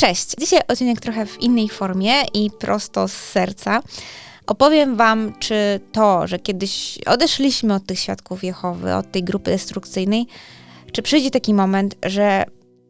Cześć! Dzisiaj odcinek trochę w innej formie i prosto z serca. Opowiem Wam, czy to, że kiedyś odeszliśmy od tych świadków Jehowy, od tej grupy destrukcyjnej, czy przyjdzie taki moment, że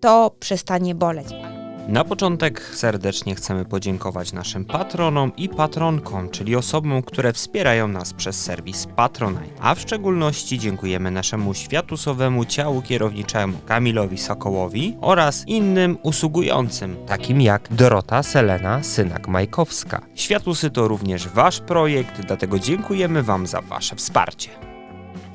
to przestanie boleć. Na początek serdecznie chcemy podziękować naszym patronom i patronkom, czyli osobom, które wspierają nas przez serwis Patronite. A w szczególności dziękujemy naszemu światusowemu ciału kierowniczemu Kamilowi Sokołowi oraz innym usługującym, takim jak Dorota Selena Synak-Majkowska. Światusy to również Wasz projekt, dlatego dziękujemy Wam za Wasze wsparcie.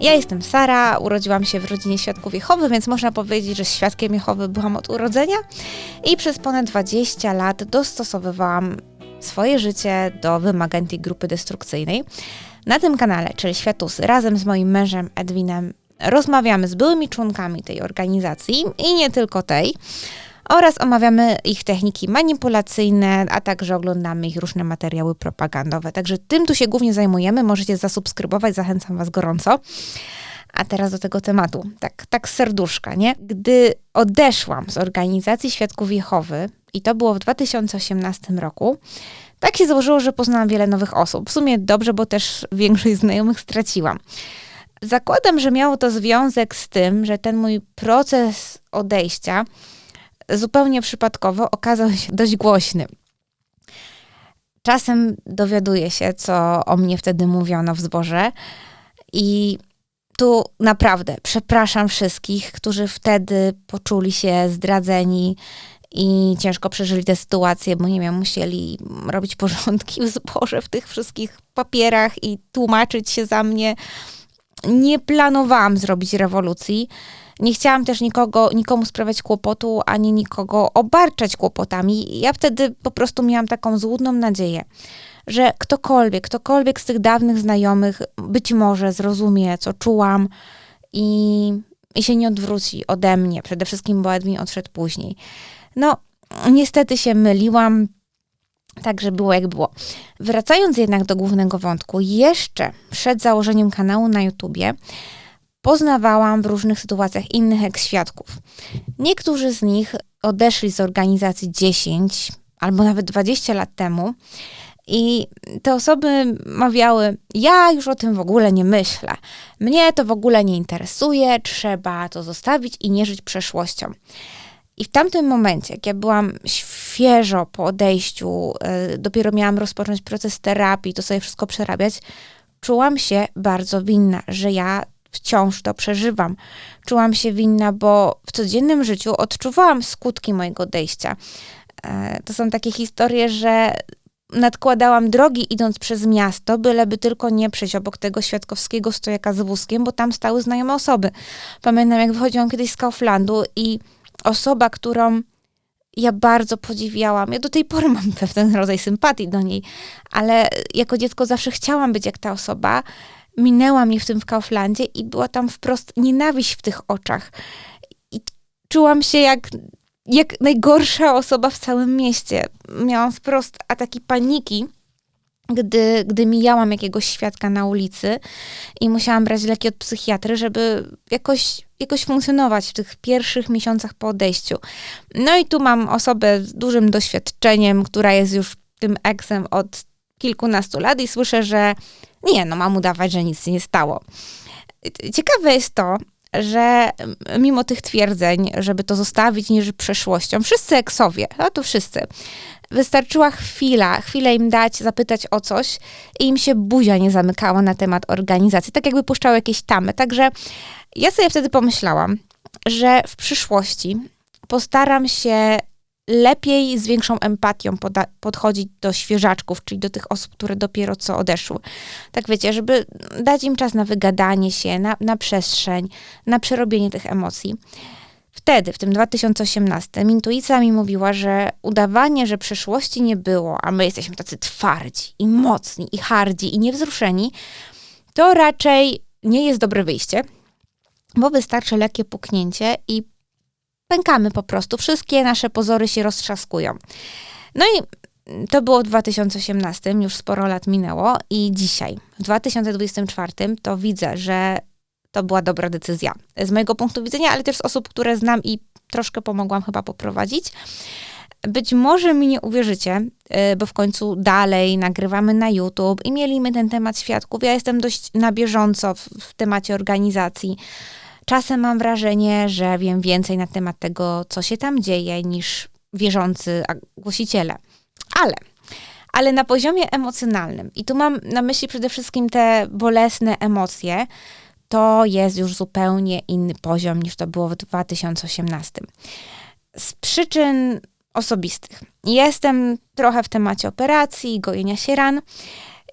Ja jestem Sara, urodziłam się w rodzinie Świadków Jehowy, więc można powiedzieć, że Świadkiem Jehowy byłam od urodzenia i przez ponad 20 lat dostosowywałam swoje życie do wymagań tej grupy destrukcyjnej. Na tym kanale, czyli Światusy, razem z moim mężem Edwinem rozmawiamy z byłymi członkami tej organizacji i nie tylko tej oraz omawiamy ich techniki manipulacyjne, a także oglądamy ich różne materiały propagandowe. Także tym tu się głównie zajmujemy. Możecie zasubskrybować, zachęcam Was gorąco. A teraz do tego tematu, tak, tak serduszka, nie? Gdy odeszłam z organizacji Świadków Jehowy, i to było w 2018 roku, tak się złożyło, że poznałam wiele nowych osób. W sumie dobrze, bo też większość znajomych straciłam. Zakładam, że miało to związek z tym, że ten mój proces odejścia zupełnie przypadkowo okazał się dość głośny. Czasem dowiaduję się, co o mnie wtedy mówiono w zborze, i tu naprawdę przepraszam wszystkich, którzy wtedy poczuli się zdradzeni i ciężko przeżyli tę sytuację, bo nie wiem, musieli robić porządki w zborze, w tych wszystkich papierach i tłumaczyć się za mnie. Nie planowałam zrobić rewolucji nie chciałam też nikogo, nikomu sprawiać kłopotu, ani nikogo obarczać kłopotami. Ja wtedy po prostu miałam taką złudną nadzieję, że ktokolwiek, ktokolwiek z tych dawnych znajomych być może zrozumie, co czułam i, i się nie odwróci ode mnie. Przede wszystkim, bo Edwin odszedł później. No, niestety się myliłam. Także było jak było. Wracając jednak do głównego wątku, jeszcze przed założeniem kanału na YouTubie, poznawałam w różnych sytuacjach innych eks-świadków. Niektórzy z nich odeszli z organizacji 10 albo nawet 20 lat temu. I te osoby mawiały: Ja już o tym w ogóle nie myślę. Mnie to w ogóle nie interesuje, trzeba to zostawić i nie żyć przeszłością. I w tamtym momencie, jak ja byłam świeżo po odejściu, yy, dopiero miałam rozpocząć proces terapii, to sobie wszystko przerabiać, czułam się bardzo winna, że ja wciąż to przeżywam. Czułam się winna, bo w codziennym życiu odczuwałam skutki mojego odejścia. E, to są takie historie, że nadkładałam drogi idąc przez miasto, byleby tylko nie przejść obok tego świadkowskiego stojaka z wózkiem, bo tam stały znajome osoby. Pamiętam, jak wychodziłam kiedyś z Kauflandu i osoba, którą ja bardzo podziwiałam. Ja do tej pory mam pewien rodzaj sympatii do niej, ale jako dziecko zawsze chciałam być jak ta osoba minęła mnie w tym w Kauflandzie i była tam wprost nienawiść w tych oczach. I czułam się jak, jak najgorsza osoba w całym mieście. Miałam wprost ataki paniki, gdy, gdy mijałam jakiegoś świadka na ulicy i musiałam brać leki od psychiatry, żeby jakoś, jakoś funkcjonować w tych pierwszych miesiącach po odejściu. No i tu mam osobę z dużym doświadczeniem, która jest już tym eksem od kilkunastu lat i słyszę, że nie, no mam udawać, że nic się nie stało. Ciekawe jest to, że mimo tych twierdzeń, żeby to zostawić niż przeszłością, wszyscy eksowie, a to wszyscy, wystarczyła chwila, chwilę im dać, zapytać o coś i im się buzia nie zamykała na temat organizacji, tak jakby puszczały jakieś tamy. Także ja sobie wtedy pomyślałam, że w przyszłości postaram się lepiej z większą empatią podchodzić do świeżaczków, czyli do tych osób, które dopiero co odeszły. Tak wiecie, żeby dać im czas na wygadanie się, na, na przestrzeń, na przerobienie tych emocji. Wtedy, w tym 2018, intuicja mi mówiła, że udawanie, że przeszłości nie było, a my jesteśmy tacy twardzi i mocni i hardzi i niewzruszeni, to raczej nie jest dobre wyjście, bo wystarczy lekkie puknięcie i pękamy po prostu. Wszystkie nasze pozory się roztrzaskują. No i to było w 2018, już sporo lat minęło i dzisiaj, w 2024, to widzę, że to była dobra decyzja. Z mojego punktu widzenia, ale też z osób, które znam i troszkę pomogłam chyba poprowadzić. Być może mi nie uwierzycie, y, bo w końcu dalej nagrywamy na YouTube i mieliśmy ten temat świadków. Ja jestem dość na bieżąco w, w temacie organizacji. Czasem mam wrażenie, że wiem więcej na temat tego, co się tam dzieje, niż wierzący głosiciele. Ale ale na poziomie emocjonalnym, i tu mam na myśli przede wszystkim te bolesne emocje, to jest już zupełnie inny poziom niż to było w 2018. Z przyczyn osobistych. Jestem trochę w temacie operacji, gojenia się ran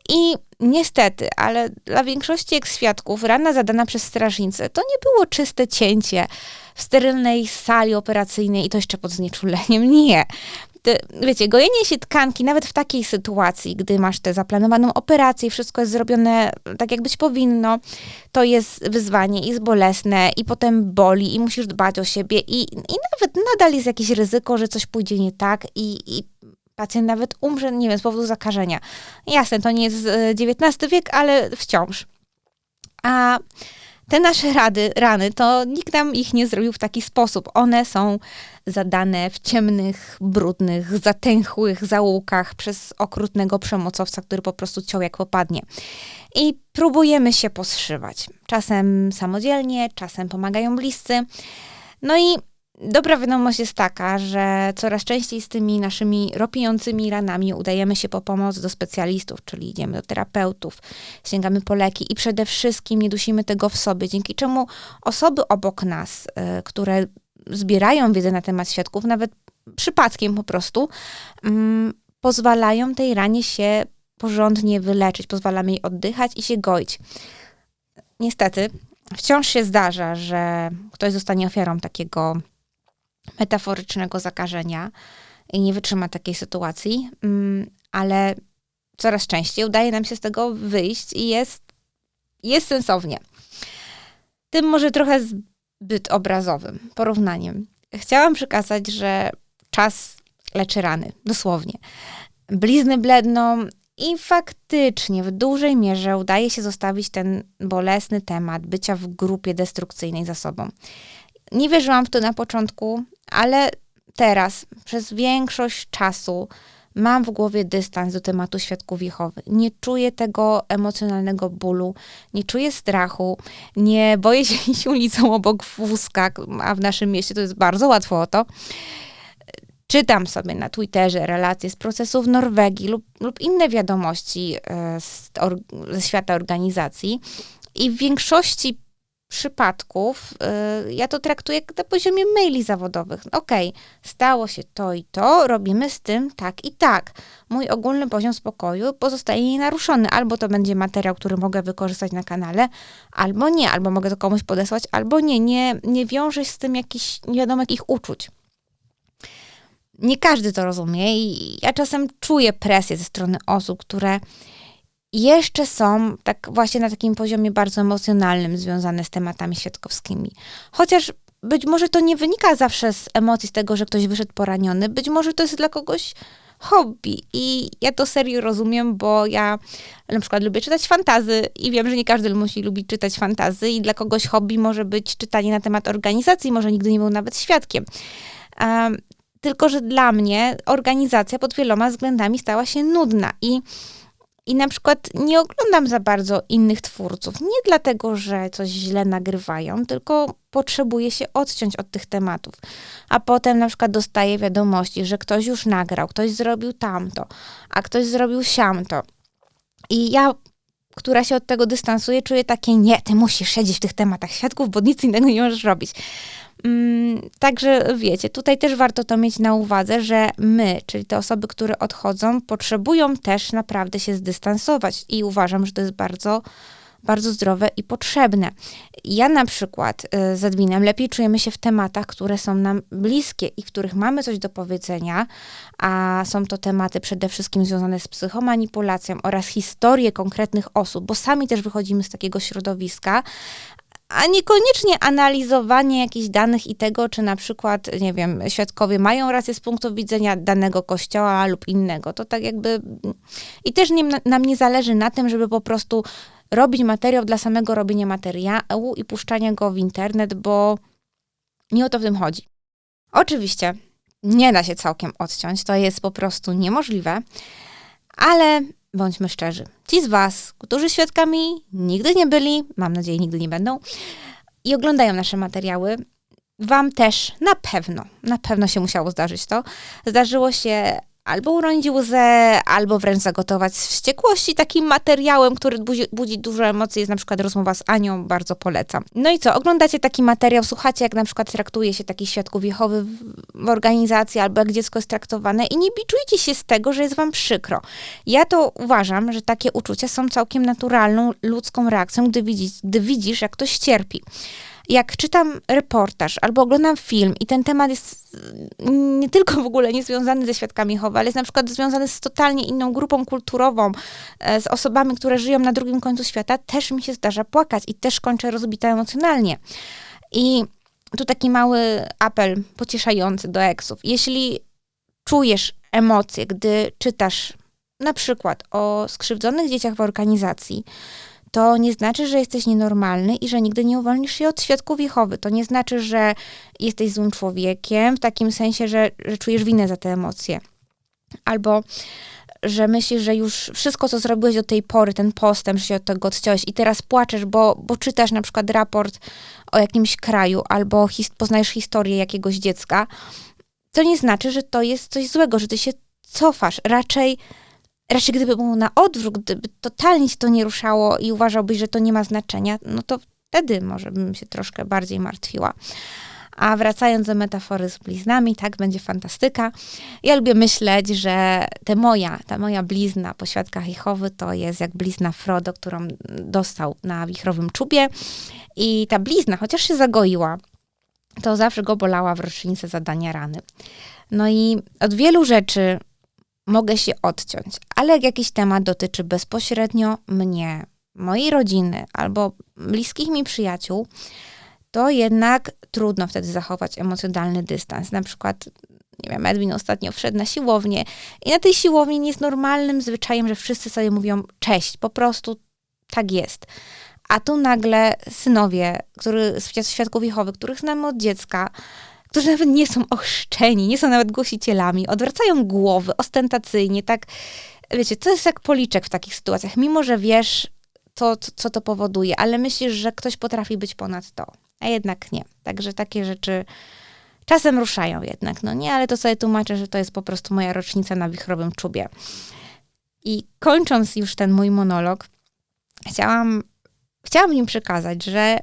i niestety, ale dla większości eks-świadków rana zadana przez strażnicę to nie było czyste cięcie w sterylnej sali operacyjnej i to jeszcze pod znieczuleniem. Nie wiecie, gojenie się tkanki, nawet w takiej sytuacji, gdy masz tę zaplanowaną operację i wszystko jest zrobione tak, jak być powinno, to jest wyzwanie i jest bolesne i potem boli i musisz dbać o siebie i, i nawet nadal jest jakieś ryzyko, że coś pójdzie nie tak i, i pacjent nawet umrze, nie wiem, z powodu zakażenia. Jasne, to nie jest XIX wiek, ale wciąż. A te nasze rady, rany, to nikt nam ich nie zrobił w taki sposób. One są zadane w ciemnych, brudnych, zatęchłych zaułkach przez okrutnego przemocowca, który po prostu ciął jak popadnie. I próbujemy się poszywać. Czasem samodzielnie, czasem pomagają bliscy. No i Dobra wiadomość jest taka, że coraz częściej z tymi naszymi ropiącymi ranami udajemy się po pomoc do specjalistów, czyli idziemy do terapeutów, sięgamy po leki i przede wszystkim nie dusimy tego w sobie, dzięki czemu osoby obok nas, y, które zbierają wiedzę na temat świadków, nawet przypadkiem po prostu, mm, pozwalają tej ranie się porządnie wyleczyć, pozwalamy jej oddychać i się goić. Niestety, wciąż się zdarza, że ktoś zostanie ofiarą takiego metaforycznego zakażenia i nie wytrzyma takiej sytuacji, mm, ale coraz częściej udaje nam się z tego wyjść i jest, jest sensownie. Tym może trochę zbyt obrazowym porównaniem. Chciałam przekazać, że czas leczy rany, dosłownie. Blizny bledną i faktycznie w dużej mierze udaje się zostawić ten bolesny temat bycia w grupie destrukcyjnej za sobą. Nie wierzyłam w to na początku, ale teraz, przez większość czasu, mam w głowie dystans do tematu świadków Jehowy. Nie czuję tego emocjonalnego bólu, nie czuję strachu, nie boję się iść ulicą obok wózka, a w naszym mieście to jest bardzo łatwo o to. Czytam sobie na Twitterze relacje z procesów Norwegii lub, lub inne wiadomości e, z, or, ze świata organizacji. I w większości przypadków y, ja to traktuję na poziomie maili zawodowych. Okej, okay, stało się to i to, robimy z tym tak i tak. Mój ogólny poziom spokoju pozostaje nienaruszony. Albo to będzie materiał, który mogę wykorzystać na kanale, albo nie, albo mogę to komuś podesłać, albo nie. Nie, nie wiąże się z tym jakichś nie wiadomo jakich uczuć. Nie każdy to rozumie i ja czasem czuję presję ze strony osób, które jeszcze są tak właśnie na takim poziomie bardzo emocjonalnym związane z tematami świadkowskimi. Chociaż być może to nie wynika zawsze z emocji, z tego, że ktoś wyszedł poraniony, być może to jest dla kogoś hobby. I ja to serio rozumiem, bo ja na przykład lubię czytać fantazy i wiem, że nie każdy musi lubić czytać fantazy i dla kogoś hobby może być czytanie na temat organizacji, może nigdy nie był nawet świadkiem. Um, tylko, że dla mnie organizacja pod wieloma względami stała się nudna i i na przykład nie oglądam za bardzo innych twórców. Nie dlatego, że coś źle nagrywają, tylko potrzebuję się odciąć od tych tematów. A potem na przykład dostaję wiadomości, że ktoś już nagrał, ktoś zrobił tamto, a ktoś zrobił siamto. I ja, która się od tego dystansuje, czuję takie, nie, ty musisz siedzieć w tych tematach świadków, bo nic innego nie możesz robić. Mm, także wiecie, tutaj też warto to mieć na uwadze, że my, czyli te osoby, które odchodzą, potrzebują też naprawdę się zdystansować i uważam, że to jest bardzo bardzo zdrowe i potrzebne. Ja na przykład y, z Edwinem lepiej czujemy się w tematach, które są nam bliskie i w których mamy coś do powiedzenia, a są to tematy przede wszystkim związane z psychomanipulacją oraz historie konkretnych osób, bo sami też wychodzimy z takiego środowiska, a niekoniecznie analizowanie jakichś danych i tego, czy na przykład, nie wiem, świadkowie mają rację z punktu widzenia danego kościoła lub innego. To tak jakby. I też nie, nam nie zależy na tym, żeby po prostu robić materiał dla samego robienia materiału i puszczania go w internet, bo nie o to w tym chodzi. Oczywiście, nie da się całkiem odciąć, to jest po prostu niemożliwe, ale bądźmy szczerzy. Ci z Was, którzy świadkami nigdy nie byli, mam nadzieję nigdy nie będą, i oglądają nasze materiały, Wam też na pewno, na pewno się musiało zdarzyć to. Zdarzyło się albo uronić łzę, albo wręcz zagotować z wściekłości takim materiałem, który budzi, budzi dużo emocji, jest na przykład rozmowa z Anią, bardzo polecam. No i co, oglądacie taki materiał, słuchacie jak na przykład traktuje się takich świadków Jehowy w, w organizacji, albo jak dziecko jest traktowane i nie biczujcie się z tego, że jest wam przykro. Ja to uważam, że takie uczucia są całkiem naturalną, ludzką reakcją, gdy widzisz, gdy widzisz jak ktoś cierpi jak czytam reportaż albo oglądam film i ten temat jest mm, nie tylko w ogóle niezwiązany ze świadkami Jehowy, ale jest na przykład związany z totalnie inną grupą kulturową, e, z osobami, które żyją na drugim końcu świata, też mi się zdarza płakać i też kończę rozbita emocjonalnie. I tu taki mały apel pocieszający do eksów. Jeśli czujesz emocje, gdy czytasz na przykład o skrzywdzonych dzieciach w organizacji, to nie znaczy, że jesteś nienormalny i że nigdy nie uwolnisz się od świadków Jehowy. To nie znaczy, że jesteś złym człowiekiem, w takim sensie, że, że czujesz winę za te emocje. Albo że myślisz, że już wszystko, co zrobiłeś do tej pory, ten postęp, że się od tego odciąłeś i teraz płaczesz, bo, bo czytasz na przykład raport o jakimś kraju albo his poznajesz historię jakiegoś dziecka, to nie znaczy, że to jest coś złego, że ty się cofasz. Raczej raczej gdyby było na odwrót, gdyby totalnie się to nie ruszało i uważałbyś, że to nie ma znaczenia, no to wtedy może bym się troszkę bardziej martwiła. A wracając do metafory z bliznami, tak, będzie fantastyka. Ja lubię myśleć, że ta moja, ta moja blizna po świadkach Jehowy to jest jak blizna Frodo, którą dostał na wichrowym czubie. I ta blizna, chociaż się zagoiła, to zawsze go bolała w rocznicę zadania rany. No i od wielu rzeczy mogę się odciąć, ale jak jakiś temat dotyczy bezpośrednio mnie, mojej rodziny albo bliskich mi przyjaciół, to jednak trudno wtedy zachować emocjonalny dystans. Na przykład, nie wiem, Edwin ostatnio wszedł na siłownię i na tej siłowni nie jest normalnym zwyczajem, że wszyscy sobie mówią cześć, po prostu tak jest. A tu nagle synowie, który, świadków Jehowy, których znamy od dziecka, którzy nawet nie są ochrzczeni, nie są nawet głosicielami, odwracają głowy ostentacyjnie, tak, wiecie, to jest jak policzek w takich sytuacjach, mimo że wiesz, to, co to powoduje, ale myślisz, że ktoś potrafi być ponad to, a jednak nie. Także takie rzeczy czasem ruszają jednak, no nie, ale to sobie tłumaczę, że to jest po prostu moja rocznica na wichrowym czubie. I kończąc już ten mój monolog, chciałam, chciałam im przekazać, że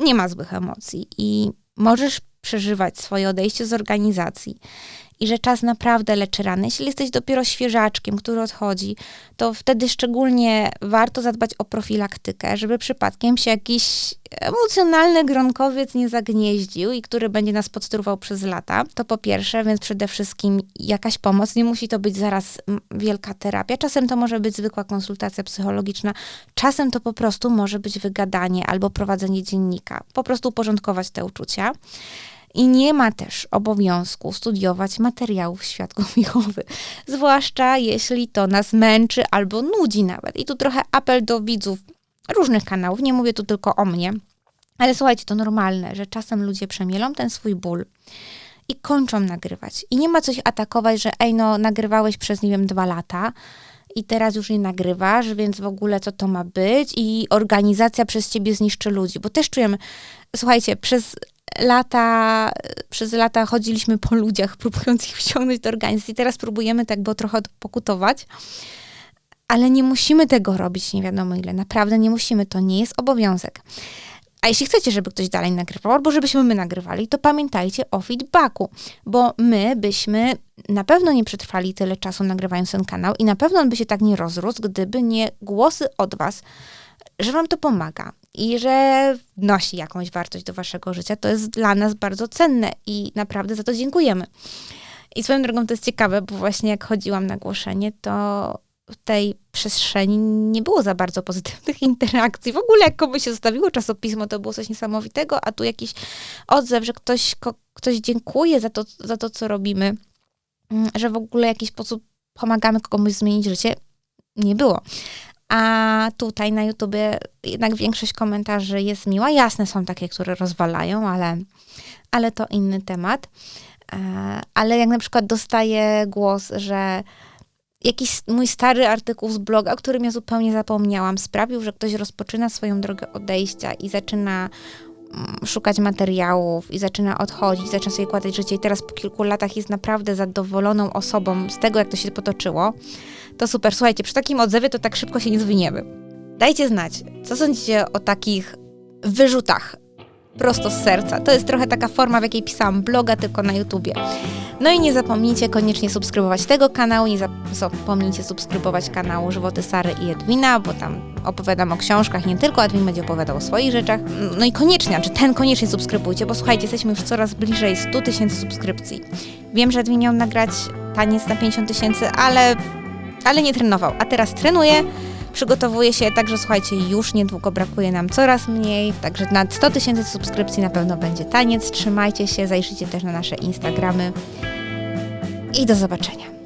nie ma złych emocji i możesz przeżywać swoje odejście z organizacji i że czas naprawdę leczy rany. Jeśli jesteś dopiero świeżaczkiem, który odchodzi, to wtedy szczególnie warto zadbać o profilaktykę, żeby przypadkiem się jakiś emocjonalny gronkowiec nie zagnieździł i który będzie nas podsturował przez lata. To po pierwsze, więc przede wszystkim jakaś pomoc. Nie musi to być zaraz wielka terapia. Czasem to może być zwykła konsultacja psychologiczna, czasem to po prostu może być wygadanie albo prowadzenie dziennika. Po prostu uporządkować te uczucia. I nie ma też obowiązku studiować materiałów świadków Jehowy, zwłaszcza jeśli to nas męczy albo nudzi nawet. I tu trochę apel do widzów różnych kanałów, nie mówię tu tylko o mnie, ale słuchajcie, to normalne, że czasem ludzie przemielą ten swój ból i kończą nagrywać. I nie ma coś atakować, że ej, no nagrywałeś przez, nie wiem, dwa lata i teraz już nie nagrywasz, więc w ogóle co to ma być i organizacja przez ciebie zniszczy ludzi, bo też czujemy, słuchajcie, przez lata, przez lata chodziliśmy po ludziach, próbując ich wciągnąć do organizacji. Teraz próbujemy tak, bo trochę pokutować. Ale nie musimy tego robić, nie wiadomo ile. Naprawdę nie musimy, to nie jest obowiązek. A jeśli chcecie, żeby ktoś dalej nagrywał, albo żebyśmy my nagrywali, to pamiętajcie o feedbacku, bo my byśmy na pewno nie przetrwali tyle czasu nagrywając ten kanał i na pewno on by się tak nie rozrósł, gdyby nie głosy od Was, że Wam to pomaga i że wnosi jakąś wartość do waszego życia, to jest dla nas bardzo cenne i naprawdę za to dziękujemy. I swoją drogą to jest ciekawe, bo właśnie jak chodziłam na głoszenie, to w tej przestrzeni nie było za bardzo pozytywnych interakcji. W ogóle jak komuś się zostawiło czasopismo, to było coś niesamowitego, a tu jakiś odzew, że ktoś, ko, ktoś dziękuje za to, za to, co robimy, mm, że w ogóle w jakiś sposób pomagamy komuś zmienić życie, nie było. A tutaj na YouTubie jednak większość komentarzy jest miła. Jasne są takie, które rozwalają, ale, ale to inny temat. ale jak na przykład dostaję głos, że jakiś mój stary artykuł z bloga, o którym ja zupełnie zapomniałam, sprawił, że ktoś rozpoczyna swoją drogę odejścia i zaczyna szukać materiałów i zaczyna odchodzić, zaczyna sobie kładać życie i teraz po kilku latach jest naprawdę zadowoloną osobą z tego, jak to się potoczyło, to super. Słuchajcie, przy takim odzewie to tak szybko się nie zwiniemy. Dajcie znać, co sądzicie o takich wyrzutach prosto z serca. To jest trochę taka forma, w jakiej pisałam bloga, tylko na YouTubie. No i nie zapomnijcie koniecznie subskrybować tego kanału, nie zapomnijcie subskrybować kanału Żywoty Sary i Edwina, bo tam opowiadam o książkach, nie tylko Edwin będzie opowiadał o swoich rzeczach. No i koniecznie, czy ten koniecznie subskrybujcie, bo słuchajcie, jesteśmy już coraz bliżej 100 tysięcy subskrypcji. Wiem, że Edwin miał nagrać taniec na 50 tysięcy, ale, ale nie trenował, a teraz trenuje przygotowuje się, także słuchajcie, już niedługo brakuje nam coraz mniej, także na 100 tysięcy subskrypcji na pewno będzie taniec. Trzymajcie się, zajrzyjcie też na nasze Instagramy i do zobaczenia.